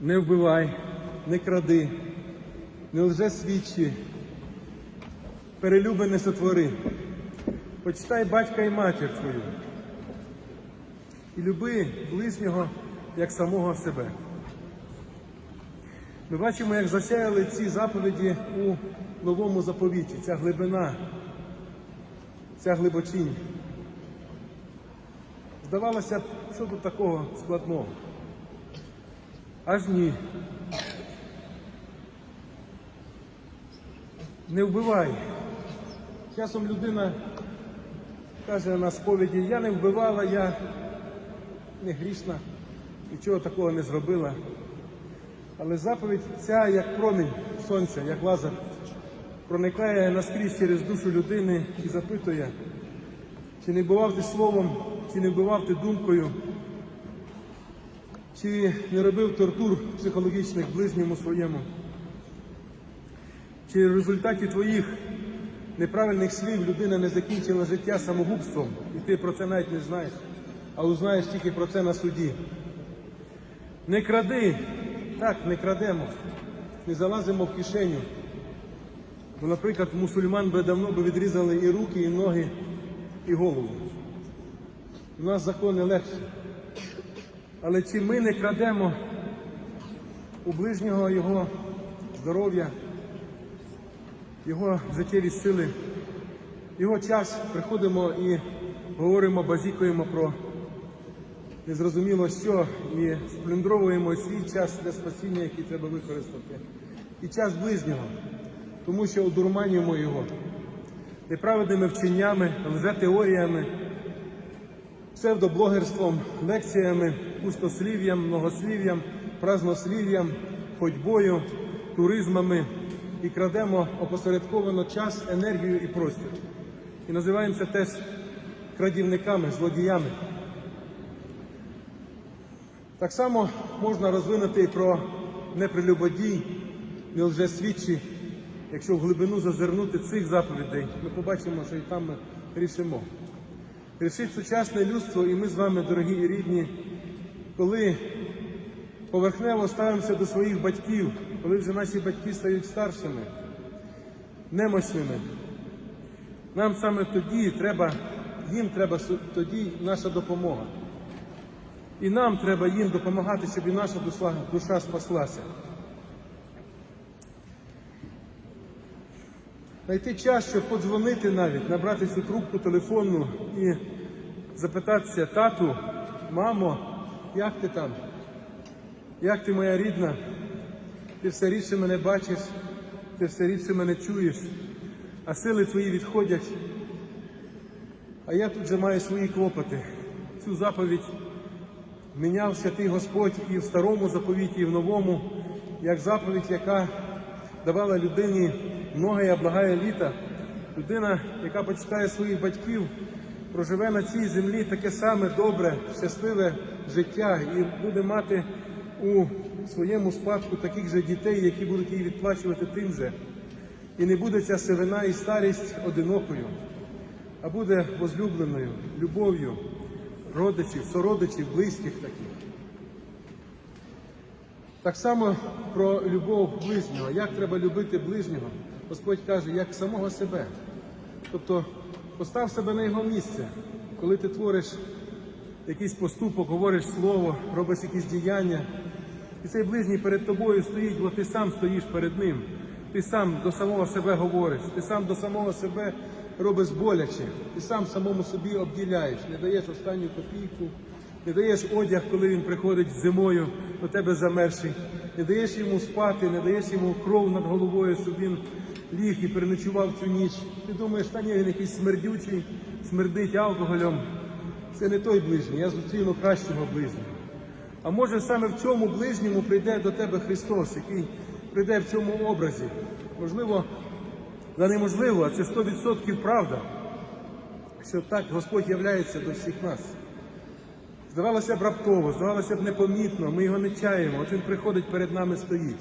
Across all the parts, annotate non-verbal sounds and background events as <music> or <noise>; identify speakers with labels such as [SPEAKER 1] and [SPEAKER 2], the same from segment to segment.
[SPEAKER 1] не вбивай, не кради, не лжесвідчи, перелюби не сотвори. Почитай батька і матір твою. І люби ближнього як самого себе. Ми бачимо, як засяяли ці заповіді у новому заповіті, ця глибина, ця глибочинь. Здавалося що тут такого складного? Аж ні. Не вбивай. Часом людина каже на сповіді, я не вбивала, я не грішна, нічого такого не зробила. Але заповідь ця, як промінь сонця, як лазер, проникає наскрізь через душу людини і запитує, чи не вбивав ти словом, чи не вбивав ти думкою, чи не робив тортур психологічних ближньому своєму, чи в результаті твоїх неправильних слів людина не закінчила життя самогубством, і ти про це навіть не знаєш, а узнаєш тільки про це на суді. Не кради, так, не крадемо, не залазимо в кишеню. Бо, наприклад, мусульман би давно би відрізали і руки, і ноги, і голову. У нас закони легші. Але чи ми не крадемо у ближнього його здоров'я, його життєві сили, його час приходимо і говоримо, базікуємо про незрозуміло що і сплюндровуємо свій час для спасіння, який треба використати, і час ближнього, тому що одурманюємо його неправедними вченнями, лжетеоріями, псевдоблогерством, лекціями, пустослів'ям, многослів'ям, празнослів'ям, ходьбою, туризмами і крадемо опосередковано час, енергію і простір. І називаємося теж крадівниками, злодіями. Так само можна розвинути і про непрелюбодій, не лжесвідчі. Якщо в глибину зазирнути цих заповідей, ми побачимо, що і там ми рішимо. Рішить сучасне людство, і ми з вами, дорогі і рідні, коли поверхнево ставимося до своїх батьків, коли вже наші батьки стають старшими, немощними. Нам саме тоді треба, їм треба тоді наша допомога. І нам треба їм допомагати, щоб і наша душа, душа спаслася. Знайти час, щоб подзвонити навіть, набрати цю трубку телефонну і запитатися, тату, мамо, як ти там? Як ти моя рідна? Ти все рідше мене бачиш, ти все рідше мене чуєш, а сили твої відходять. А я тут же маю свої клопоти. Цю заповідь міняв святий Господь і в старому заповіті, і в новому, як заповідь, яка давала людині многое і благає літа. Людина, яка почитає своїх батьків, проживе на цій землі таке саме добре, щасливе життя і буде мати у своєму спадку таких же дітей, які будуть її відплачувати тим же. І не буде ця сивина і старість одинокою, а буде возлюбленою, любов'ю родичів, сородичів, близьких таких. Так само про любов ближнього. Як треба любити ближнього? Господь каже, як самого себе. Тобто постав себе на його місце, коли ти твориш якийсь поступок, говориш слово, робиш якісь діяння. І цей ближній перед тобою стоїть, бо ти сам стоїш перед ним. Ти сам до самого себе говориш, ти сам до самого себе робиш боляче, ти сам самому собі обділяєш, не даєш останню копійку, не даєш одяг, коли він приходить зимою до тебе замерший, не даєш йому спати, не даєш йому кров над головою, щоб він ліг і переночував цю ніч. Ти думаєш, та ні, він якийсь смердючий, смердить алкоголем. Це не той ближній, я зустріну кращого ближнього. А може саме в цьому ближньому прийде до тебе Христос, який прийде в цьому образі. Можливо, та неможливо, а це 100% правда, що так Господь являється до всіх нас. Здавалося б раптово, здавалося б непомітно, ми його не чаємо, от він приходить перед нами стоїть.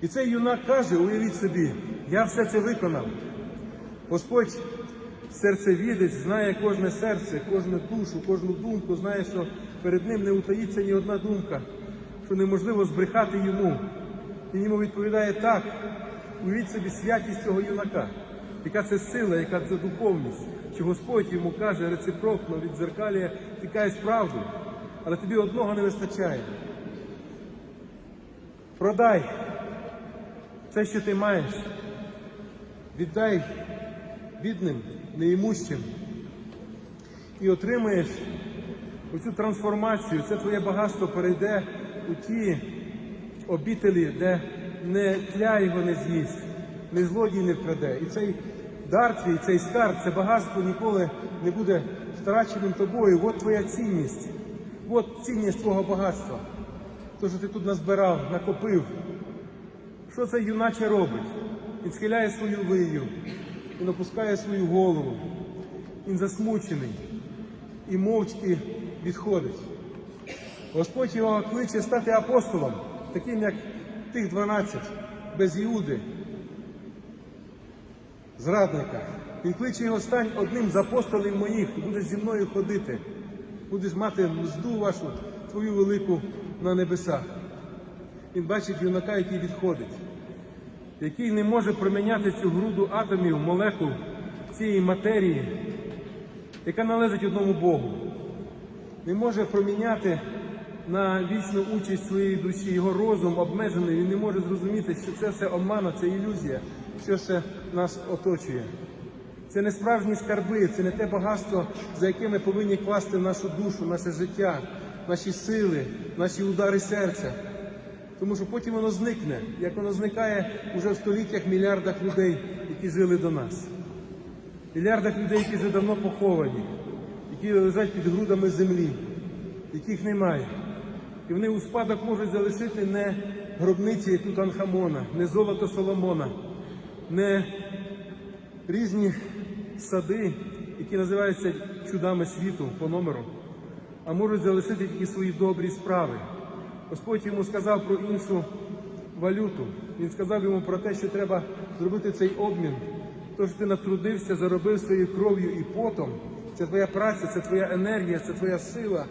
[SPEAKER 1] І цей юнак каже, уявіть собі, я все це виконав. Господь серцевідець, знає кожне серце, кожну душу, кожну думку, знає, що перед ним не утаїться ні одна думка. що неможливо збрехати йому. Він йому відповідає так. Уявіть собі святість цього юнака, яка це сила, яка це духовність, що Господь йому каже рецепрокно від дзеркалія, ти правду, але тобі одного не вистачає. Продай все, що ти маєш, віддай бідним, неімущим і отримаєш оцю трансформацію. Це твоє багатство перейде у ті обітелі, де не тля його не з'їсть, не злодій не вкраде. І цей дар твій, цей скарб, це багатство ніколи не буде втраченим тобою. От твоя цінність, от цінність твого багатства. То, що ти тут назбирав, накопив. Що цей юначе робить? Він схиляє свою вию, він опускає свою голову, він засмучений і мовчки відходить. Господь його кличе стати апостолом, таким як тих 12, без Іуди, зрадника. Він кличе його стань одним з апостолів моїх, і будеш зі мною ходити, будеш мати мзду вашу, твою велику на небесах. Він бачить юнака, який відходить, який не може проміняти цю груду атомів, молекул цієї матерії, яка належить одному Богу. Не може проміняти на вічну участь своєї душі. Його розум обмежений, він не може зрозуміти, що це все обмана, це ілюзія, що все нас оточує. Це не справжні скарби, це не те багатство, за яке ми повинні класти нашу душу, наше життя, наші сили, наші удари серця. Тому що потім воно зникне, як воно зникає уже в століттях мільярдах людей, які жили до нас. Мільярдах людей, які вже давно поховані, які лежать під грудами землі, яких немає. І вони у спадок можуть залишити не гробниці Тутанхамона, не золото Соломона, не різні сади, які називаються чудами світу по номеру, а можуть залишити тільки свої добрі справи. Господь йому сказав про іншу валюту. Він сказав йому про те, що треба зробити цей обмін. Тож ти натрудився, заробив своєю кров'ю і потом. Це твоя праця, це твоя енергія, це твоя сила,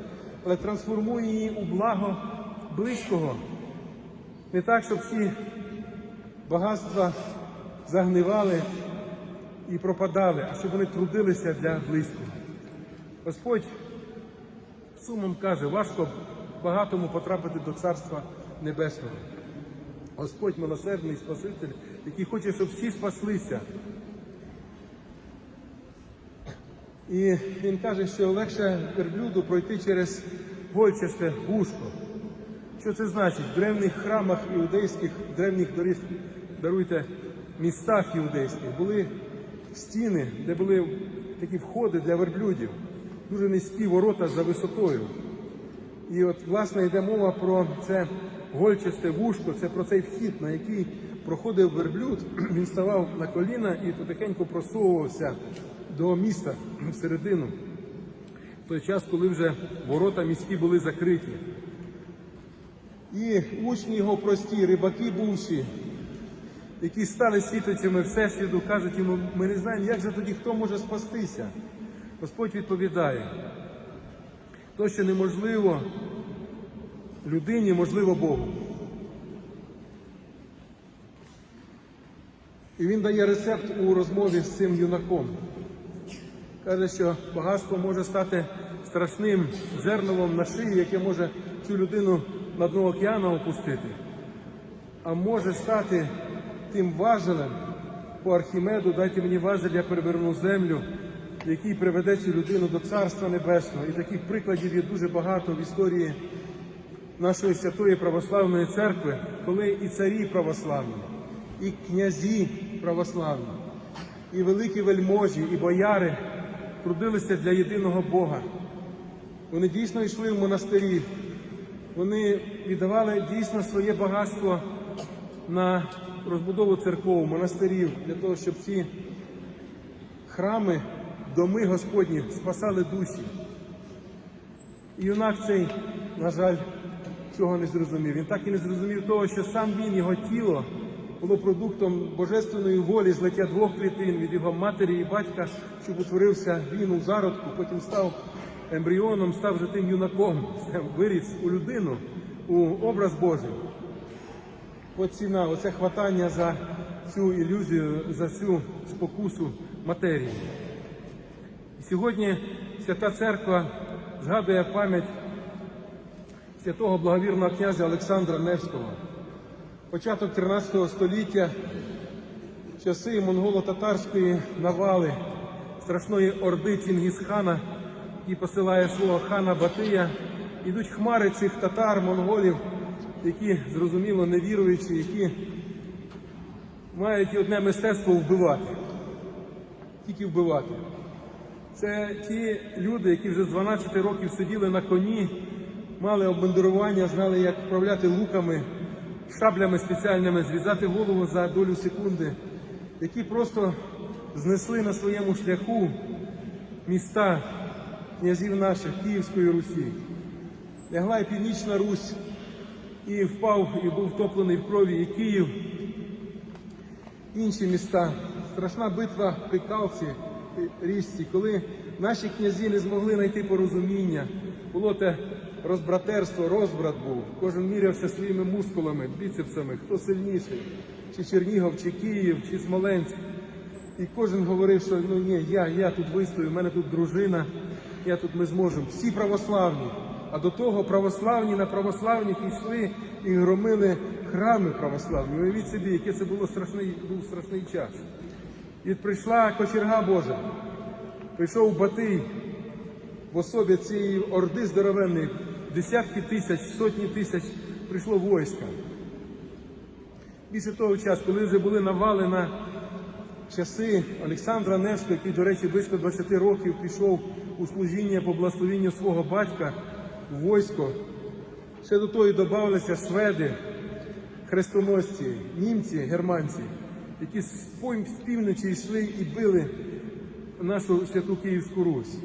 [SPEAKER 1] але трансформуй її у благо близького. Не так, щоб всі багатства загнивали і пропадали, а щоб вони трудилися для близького. Господь сумом каже, важко багатому потрапити до Царства Небесного. Господь милосердний Спаситель, який хоче, щоб всі спаслися. І він каже, що легше верблюду пройти через гольчасте вушко. Що це значить? В древніх храмах іудейських, в древніх доріг, даруйте, містах іудейських були стіни, де були такі входи для верблюдів, дуже низькі ворота за висотою. І от, власне, йде мова про це гольчасте вушко, це про цей вхід, на який проходив верблюд, <clears throat> він ставав на коліна і потихеньку просовувався до міста всередину. В той час, коли вже ворота міські були закриті. І учні його прості, рибаки бувші, які стали світочами Всесвіту, кажуть йому, ми не знаємо, як же тоді хто може спастися. Господь відповідає, то, що неможливо людині, можливо Богу. І він дає рецепт у розмові з цим юнаком. Каже, що багатство може стати страшним жерновом на шиї, яке може цю людину на дно океану опустити, а може стати тим важелем по Архімеду, дайте мені важель, я переверну землю, який приведе цю людину до Царства Небесного. І таких прикладів є дуже багато в історії нашої святої православної церкви, коли і царі православні, і князі православні, і великі вельможі, і бояри трудилися для єдиного Бога. Вони дійсно йшли в монастирі, вони віддавали дійсно своє багатство на розбудову церков, монастирів, для того, щоб ці храми, доми Господні спасали душі. І юнак цей, на жаль, цього не зрозумів. Він так і не зрозумів того, що сам він, його тіло, було продуктом божественної волі, злиття двох клітин від його матері і батька, щоб утворився він у зародку, потім став ембріоном, став вже тим юнаком, виріс у людину, у образ Божий. От ціна, оце хватання за цю ілюзію, за цю спокусу матерії. І сьогодні Свята Церква згадує пам'ять святого благовірного князя Олександра Невського. Початок 13 століття, часи монголо-татарської навали, страшної орди Чингісхана, який посилає свого хана Батия, ідуть хмари цих татар, монголів, які зрозуміло невіруючі, які мають одне мистецтво вбивати, тільки вбивати. Це ті люди, які вже з 12 років сиділи на коні, мали обмундирування, знали, як вправляти луками, шаблями спеціальними, зрізати голову за долю секунди, які просто знесли на своєму шляху міста князів наших Київської Русі. Лягла і Північна Русь, і впав, і був втоплений в крові і Київ, інші міста. Страшна битва при Калці, річці, коли наші князі не змогли знайти порозуміння, було те розбратерство, розбрат був. Кожен мірявся своїми мускулами, біцепсами, хто сильніший, чи Чернігов, чи Київ, чи Смоленськ. І кожен говорив, що ну ні, я, я тут вистою, в мене тут дружина, я тут ми зможемо. Всі православні. А до того православні на православних йшли і громили храми православні. Уявіть собі, який це було страшний, був страшний час. І прийшла кочерга Божа, прийшов Батий в особі цієї орди здоровенної, десятки тисяч, сотні тисяч прийшло війська. Більше того час, коли вже були навали на часи Олександра Невського, який, до речі, близько 20 років пішов у служіння по благословенню свого батька в військо, ще до того і додавалися шведи, хрестоносці, німці, германці, які з півночі йшли і били нашу святу Київську Русь.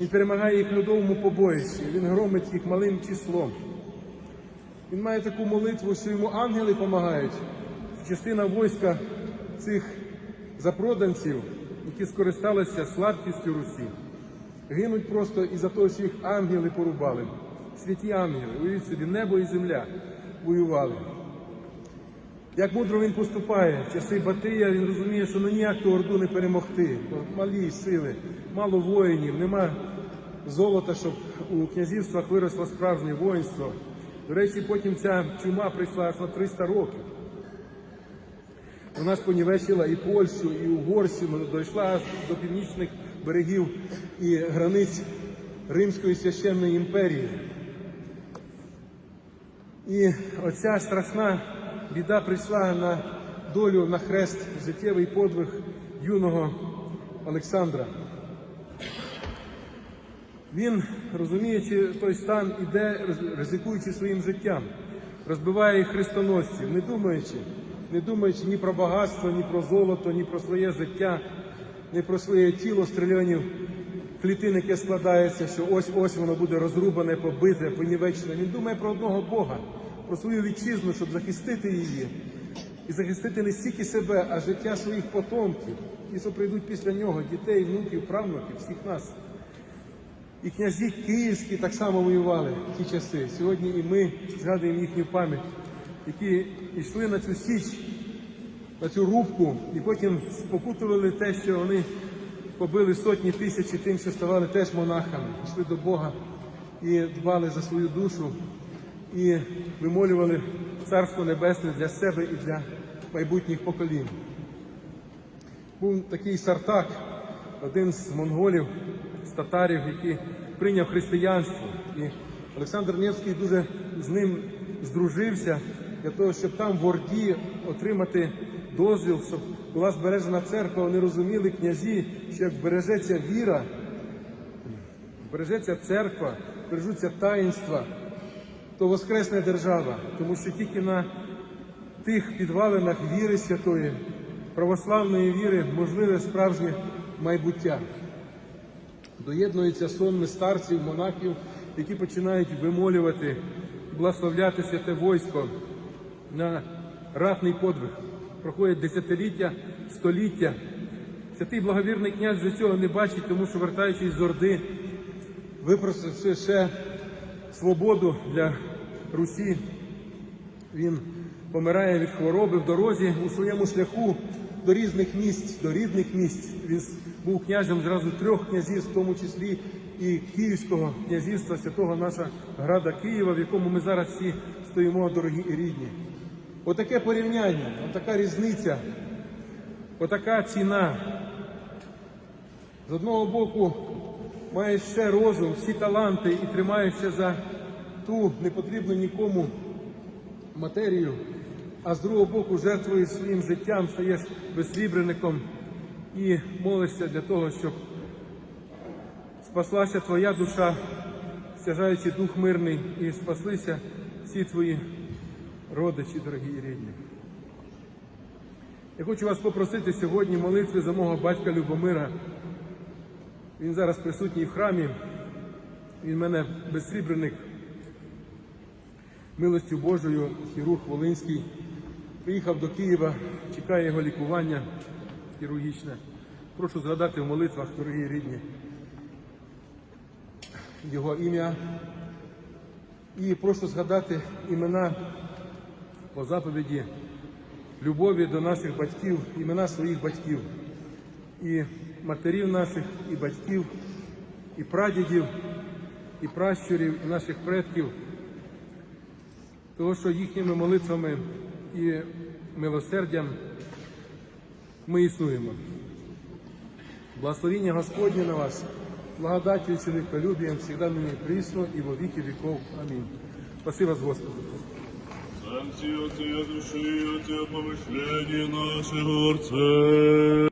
[SPEAKER 1] Він перемагає їх в льодовому побоїщі, він громить їх малим числом. Він має таку молитву, що йому ангели допомагають. Частина війська цих запроданців, які скористалися слабкістю Русі, гинуть просто із-за того, що їх ангели порубали. Святі ангели, уявіть собі, небо і земля воювали. Як мудро він поступає в часи Батия, він розуміє, що ну ніяк ту орду не перемогти. Малі сили, мало воїнів, нема золота, щоб у князівствах виросло справжнє воїнство. До речі, потім ця чума прийшла аж на 300 років. Вона спонівечила і Польщу, і Угорщину, дійшла аж до північних берегів і границь Римської священної імперії. І оця страшна біда прийшла на долю на хрест життєвий подвиг юного Олександра. Він, розуміючи той стан, іде, ризикуючи своїм життям, розбиває хрестоносців, не думаючи, не думаючи ні про багатство, ні про золото, ні про своє життя, ні про своє тіло стрілянів, клітин, яке складається, що ось ось воно буде розрубане, побите, понівечене. Він думає про одного Бога, про свою вітчизну, щоб захистити її. І захистити не стільки себе, а життя своїх потомків, ті, що прийдуть після нього, дітей, внуків, правнуків, всіх нас. І князі київські так само воювали в ті часи. Сьогодні і ми згадуємо їхню пам'ять, які йшли на цю січ, на цю рубку, і потім спокутували те, що вони побили сотні тисяч тим, що ставали теж монахами, йшли до Бога і дбали за свою душу, і вимолювали Царство Небесне для себе і для майбутніх поколінь. Був такий Сартак, один з монголів, з татарів, який прийняв християнство. І Олександр Невський дуже з ним здружився для того, щоб там в Орді отримати дозвіл, щоб була збережена церква. Вони розуміли князі, що як збережеться віра, збережеться церква, збережуться таїнства, то воскресне держава, тому що тільки на тих підвалинах віри святої, православної віри, можливе справжнє майбуття. Доєднується сонми старців, монахів, які починають вимолювати, благословляти святе войсько на ратний подвиг. Проходять десятиліття, століття. Святий благовірний князь вже цього не бачить, тому що, вертаючись з Орди, випросивши ще свободу для Русі. Він помирає від хвороби в дорозі у своєму шляху до різних місць, до рідних місць. Він був князем зразу трьох князівств, в тому числі і Київського князівства, святого нашого града Києва, в якому ми зараз всі стоїмо, дорогі і рідні. Отаке порівняння, отака різниця, отака ціна. З одного боку маєш ще розум, всі таланти і тримаєшся за ту непотрібну нікому матерію, а з другого боку жертвуєш своїм життям, стаєш безсрібреником і молишся для того, щоб спаслася твоя душа, стяжаючи дух мирний, і спаслися всі твої родичі, дорогі і рідні. Я хочу вас попросити сьогодні молитви за мого батька Любомира. Він зараз присутній в храмі. Він мене безсрібреник, милостю Божою, хірург Волинський. Приїхав до Києва, чекає його лікування хірургічне. Прошу згадати в молитвах, дорогі рідні, його ім'я. І прошу згадати імена по заповіді любові до наших батьків, імена своїх батьків, і матерів наших, і батьків, і прадідів, і пращурів, і наших предків, того, що їхніми молитвами і милосердям ми існуємо. Благословення Господнє на вас, благодаттю і чоловіколюбієм, всегда ныне и присно, и во веки веков. Аминь. Спасибо вас, Господи.
[SPEAKER 2] Сам Отця души, Отця помишлення нашого Отце.